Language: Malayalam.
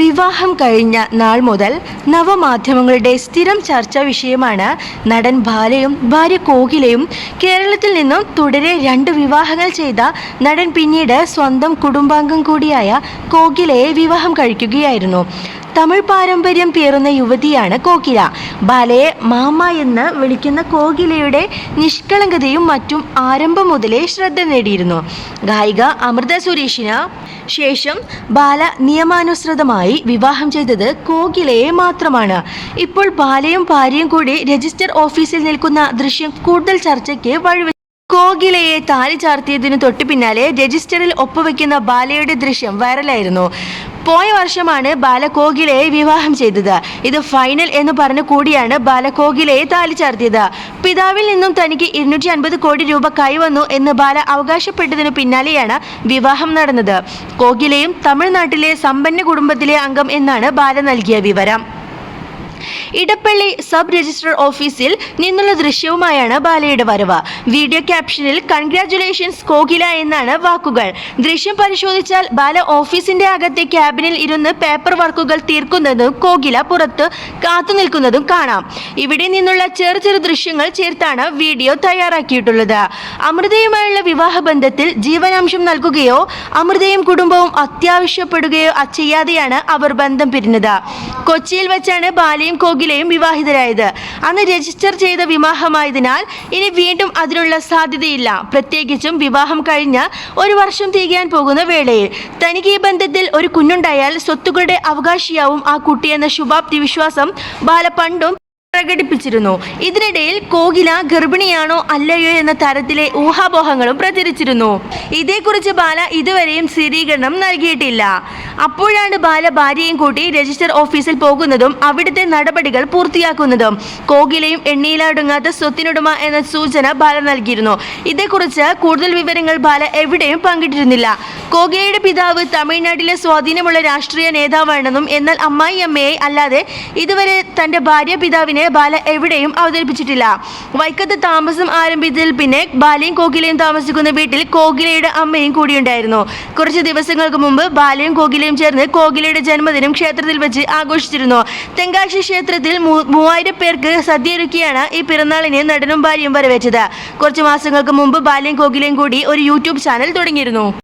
വിവാഹം കഴിഞ്ഞ നാൾ മുതൽ നവമാധ്യമങ്ങളുടെ സ്ഥിരം ചർച്ചാ വിഷയമാണ് നടൻ ബാലയും ഭാര്യ കോകിലയും കേരളത്തിൽ നിന്നും തുടരെ രണ്ട് വിവാഹങ്ങൾ ചെയ്ത നടൻ പിന്നീട് സ്വന്തം കുടുംബാംഗം കൂടിയായ കോകിലയെ വിവാഹം കഴിക്കുകയായിരുന്നു. തമിഴ് പാരമ്പര്യം പേറുന്ന യുവതിയാണ് കോകില. ബാലയെ മാമ എന്ന് വിളിക്കുന്ന കോകിലയുടെ നിഷ്കളങ്കതയും മറ്റും ആരംഭം മുതലേ ശ്രദ്ധ നേടിയിരുന്നു. ഗായിക അമൃത സുരേഷിന് ശേഷം ബാല നിയമാനുസൃതമായി വിവാഹം ചെയ്തത് കോകിലയെ മാത്രമാണ്. ഇപ്പോൾ ബാലയും ഭാര്യയും കൂടി രജിസ്റ്റർ ഓഫീസിൽ നിൽക്കുന്ന ദൃശ്യം കൂടുതൽ ചർച്ചയ്ക്ക് വഴിവെച്ചു കോകിലയെ താലി ചാർത്തിയതിനു തൊട്ടു പിന്നാലെ രജിസ്റ്ററിൽ ഒപ്പുവെക്കുന്ന ബാലയുടെ ദൃശ്യം വൈറലായിരുന്നു. പോയ വർഷമാണ് ബാലകോകിലയെ വിവാഹം ചെയ്തത്. ഇത് ഫൈനൽ എന്ന് പറഞ്ഞു കൂടിയാണ് ബാലകോകിലയെ താലി ചാർത്തിയത്. പിതാവിൽ നിന്നും തനിക്ക് ഇരുന്നൂറ്റി അൻപത് കോടി രൂപ കൈവന്നു എന്ന് ബാല അവകാശപ്പെട്ടതിനു പിന്നാലെയാണ് വിവാഹം നടന്നത്. കോകിലയും തമിഴ്നാട്ടിലെ സമ്പന്ന കുടുംബത്തിലെ അംഗം എന്നാണ് ബാല നൽകിയ വിവരം. ഇടപ്പള്ളി സബ് രജിസ്ട്രാർ ഓഫീസിൽ നിന്നുള്ള ദൃശ്യവുമായാണ് ബാലയുടെ വരവ്. വീഡിയോ ക്യാപ്ഷനിൽ കൺഗ്രാറ്റുലേഷൻസ് കോകില എന്നാണ് വാക്കുകൾ. ദൃശ്യം പരിശോധിച്ചാൽ ബാല ഓഫീസിന്റെ അകത്തെ ക്യാബിനിൽ ഇരുന്ന് പേപ്പർ വർക്കുകൾ തീർക്കുന്നതും കോകില പുറത്ത് കാത്തുനിൽക്കുന്നതും കാണാം. ഇവിടെ നിന്നുള്ള ചെറു ചെറു ദൃശ്യങ്ങൾ ചേർത്താണ് വീഡിയോ തയ്യാറാക്കിയിട്ടുള്ളത്. അമൃതയുമായുള്ള വിവാഹ ബന്ധത്തിൽ ജീവനാംശം നൽകുകയോ അമൃതയും കുടുംബവും അത്യാവശ്യപ്പെടുകയോ ചെയ്യാതെയാണ് അവർ ബന്ധം പിരിഞ്ഞത്. കൊച്ചിയിൽ വെച്ചാണ് ബാലയും കോകിലയും വിവാഹിതരായത്. അന്ന് രജിസ്റ്റർ ചെയ്ത വിവാഹമായതിനാൽ ഇനി വീണ്ടും അതിനുള്ള സാധ്യതയില്ല. പ്രത്യേകിച്ചും വിവാഹം കഴിഞ്ഞ് ഒരു വർഷം തികയാൻ പോകുന്ന വേളയിൽ. തനിക്ക് ഈ ബന്ധത്തിൽ ഒരു കുഞ്ഞുണ്ടായാൽ സ്വത്തുക്കളുടെ അവകാശിയാവും ആ കുട്ടിയെന്ന ശുഭാപ്തി വിശ്വാസം ബാല പണ്ടും പ്രകടിപ്പിച്ചിരുന്നു. ഇതിനിടയിൽ കോകില ഗർഭിണിയാണോ അല്ലയോ എന്ന തരത്തിലെ ഊഹാപോഹങ്ങളും പ്രചരിച്ചിരുന്നു. ഇതേക്കുറിച്ച് ബാല ഇതുവരെയും സ്ഥിരീകരണം നൽകിയിട്ടില്ല. അപ്പോഴാണ് ബാല ഭാര്യയും കൂട്ടി രജിസ്റ്റർ ഓഫീസിൽ പോകുന്നതും അവിടുത്തെ നടപടികൾ പൂർത്തിയാക്കുന്നതും. കോകിലയും എണ്ണയിലടങ്ങാത്ത സ്വത്തിനുടമ എന്ന സൂചന ബാല നൽകിയിരുന്നു. ഇതേക്കുറിച്ച് കൂടുതൽ വിവരങ്ങൾ ബാല എവിടെയും പങ്കിട്ടിരുന്നില്ല. കോകിലയുടെ പിതാവ് തമിഴ്നാട്ടിലെ സ്വാധീനമുള്ള രാഷ്ട്രീയ നേതാവാണെന്നും എന്നാൽ അമ്മായി അമ്മയെ അല്ലാതെ ഇതുവരെ തന്റെ ഭാര്യ പിതാവിനെ ബാല എവിടെയും അവതരിപ്പിച്ചിട്ടില്ല. വൈക്കത്ത് താമസം ആരംഭിച്ചതിൽ പിന്നെ ബാലയും കോകിലയും താമസിക്കുന്ന വീട്ടിൽ കോകിലയുടെ അമ്മയും കൂടിയുണ്ടായിരുന്നു. കുറച്ച് ദിവസങ്ങൾക്ക് മുമ്പ് ബാലയും കോകിലയും ചേർന്ന് കോകിലയുടെ ജന്മദിനം ക്ഷേത്രത്തിൽ വെച്ച് ആഘോഷിച്ചിരുന്നു. തെങ്കാശി ക്ഷേത്രത്തിൽ മൂവായിരം പേർക്ക് സദ്യയൊരുക്കിയാണ് ഈ പിറന്നാളിനെ നടനും ഭാര്യയും വരവേറ്റത്. കുറച്ച് മാസങ്ങൾക്ക് മുമ്പ് ബാല്യം കോകിലയും കൂടി ഒരു യൂട്യൂബ് ചാനൽ തുടങ്ങിയിരുന്നു.